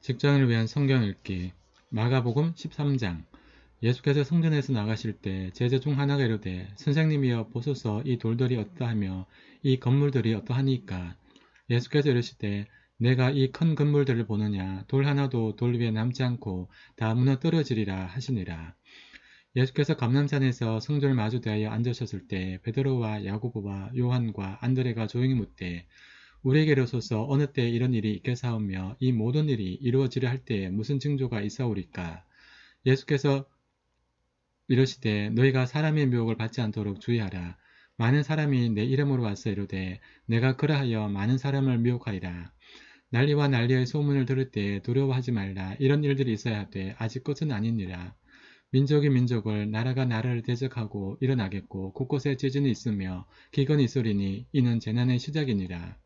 직장을 위한 성경 읽기. 마가복음 13장. 예수께서 성전에서 나가실 때 제자 중 하나가 이르되 선생님이여 보소서. 이 돌들이 어떠하며 이 건물들이 어떠하니까? 예수께서 이르시되 내가 이 큰 건물들을 보느냐? 돌 하나도 돌 위에 남지 않고 다 무너뜨려지리라 하시니라. 예수께서 감남산에서 성전을 마주 대하여 앉으셨을 때 베드로와 야고보와 요한과 안드레가 조용히 묻되 우리에게 이르소서 어느 때 이런 일이 있겠사오며 이 모든 일이 이루어지려 할 때에 무슨 징조가 있사오리까? 예수께서 이르시되 너희가 사람의 미혹을 받지 않도록 주의하라. 많은 사람이 내 이름으로 와서 이르되 내가 그러하여 많은 사람을 미혹하리라. 난리와 난리의 소문을 들을 때 두려워하지 말라. 이런 일들이 있어야 하되 아직 끝은 아니니라 민족이 민족을 나라가 나라를 대적하고 일어나겠고 곳곳에 지진이 있으며 기근이 있으리니 이는 재난의 시작이니라.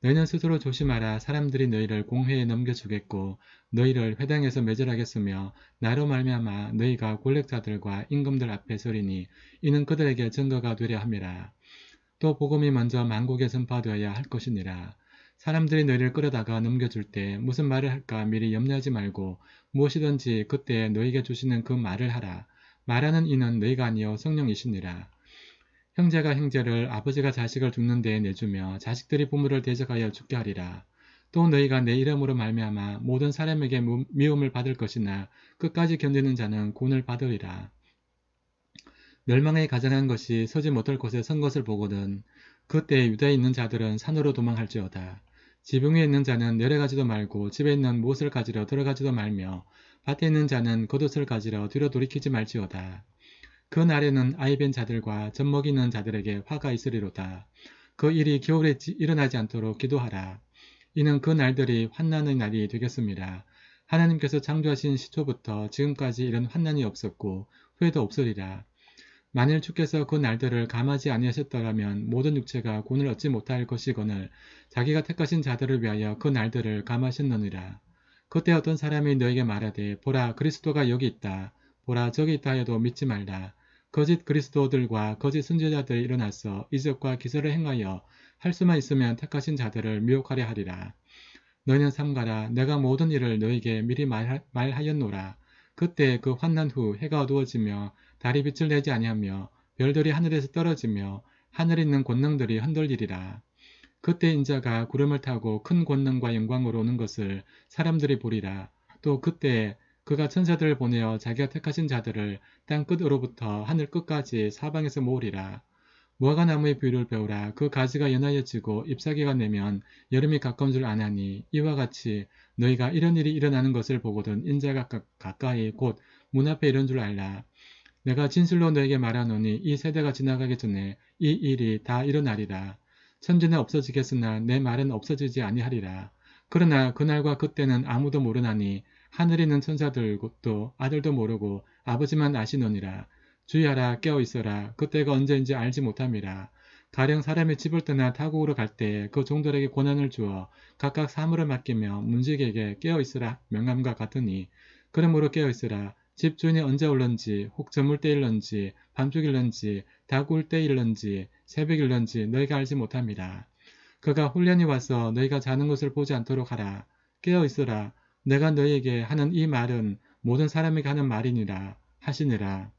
너희는 스스로 조심하라. 사람들이 너희를 공회에 넘겨주겠고 너희를 회당에서 매절하겠으며 나로 말미암아 너희가 권력자들과 임금들 앞에 서리니 이는 그들에게 증거가 되려 함이라. 또 복음이 먼저 만국에 전파되어야 할 것이니라 사람들이 너희를 끌어다가 넘겨줄 때 무슨 말을 할까 미리 염려하지 말고 무엇이든지 그때 너희에게 주시는 그 말을 하라 말하는 이는 너희가 아니요 성령이시니라 형제가 형제를 아버지가 자식을 죽는 데에 내주며 자식들이 부모를 대적하여 죽게 하리라. 또 너희가 내 이름으로 말미암아 모든 사람에게 미움을 받을 것이나 끝까지 견디는 자는 구원을 받으리라. 멸망에 가장한 것이 서지 못할 곳에 선 것을 보거든 그때 유다에 있는 자들은 산으로 도망할지어다. 지붕 위에 있는 자는 내려가지도 말고 집에 있는 무엇을 가지러 들어가지도 말며 밭에 있는 자는 겉옷을 가지러 뒤로 돌이키지 말지어다. 그 날에는 아이벤 자들과 젖 먹이는 자들에게 화가 있으리로다. 그 일이 겨울에 일어나지 않도록 기도하라. 이는 그 날들이 환난의 날이 되겠습니다. 하나님께서 창조하신 시초부터 지금까지 이런 환난이 없었고 후회도 없으리라. 만일 주께서 그 날들을 감하지 아니하셨더라면 모든 육체가 구원을 얻지 못할 것이거늘 자기가 택하신 자들을 위하여 그 날들을 감하셨느니라. 그때 어떤 사람이 너에게 말하되 보라 그리스도가 여기 있다. 보라 저기 있다 하여도 믿지 말라. 거짓 그리스도들과 거짓 선지자들이 일어나서 이적과 기사를 행하여 할 수만 있으면 택하신 자들을 미혹하려 하리라. 너희는 삼가라 내가 모든 일을 너에게 미리 말, 말하였노라. 그때 그 환난 후 해가 어두워지며 달이 빛을 내지 아니하며 별들이 하늘에서 떨어지며 하늘에 있는 권능들이 흔들리리라. 그때 인자가 구름을 타고 큰 권능과 영광으로 오는 것을 사람들이 보리라. 또 그때 그가 천사들을 보내어 자기가 택하신 자들을 땅 끝으로부터 하늘 끝까지 사방에서 모으리라. 무화과 나무의 비유를 배우라. 그 가지가 연하여지고 잎사귀가 내면 여름이 가까운 줄 아나니 이와 같이 너희가 이런 일이 일어나는 것을 보거든 인자가 가까이 곧 문 앞에 이런 줄 알라. 내가 진실로 너에게 말하노니 이 세대가 지나가기 전에 이 일이 다 일어나리라. 천지는 없어지겠으나 내 말은 없어지지 아니하리라. 그러나 그날과 그때는 아무도 모르나니 하늘에 있는 천사들도 아들도 모르고 아버지만 아시느니라. 주의하라 깨어 있어라 그때가 언제인지 알지 못함이라 가령 사람의 집을 떠나 타국으로 갈 때 그 종들에게 권한을 주어 각각 사물을 맡기며 문직에게 깨어 있으라 명함과 같으니 그러므로 깨어 있으라 집 주인이 언제 올런지 혹 저물 때일런지 밤중일런지 다구울 때일런지 새벽일런지 너희가 알지 못함이라 그가 훈련이 와서 너희가 자는 것을 보지 않도록 하라. 깨어 있으라. 내가 너희에게 하는 이 말은 모든 사람에게 하는 말이니라 하시니라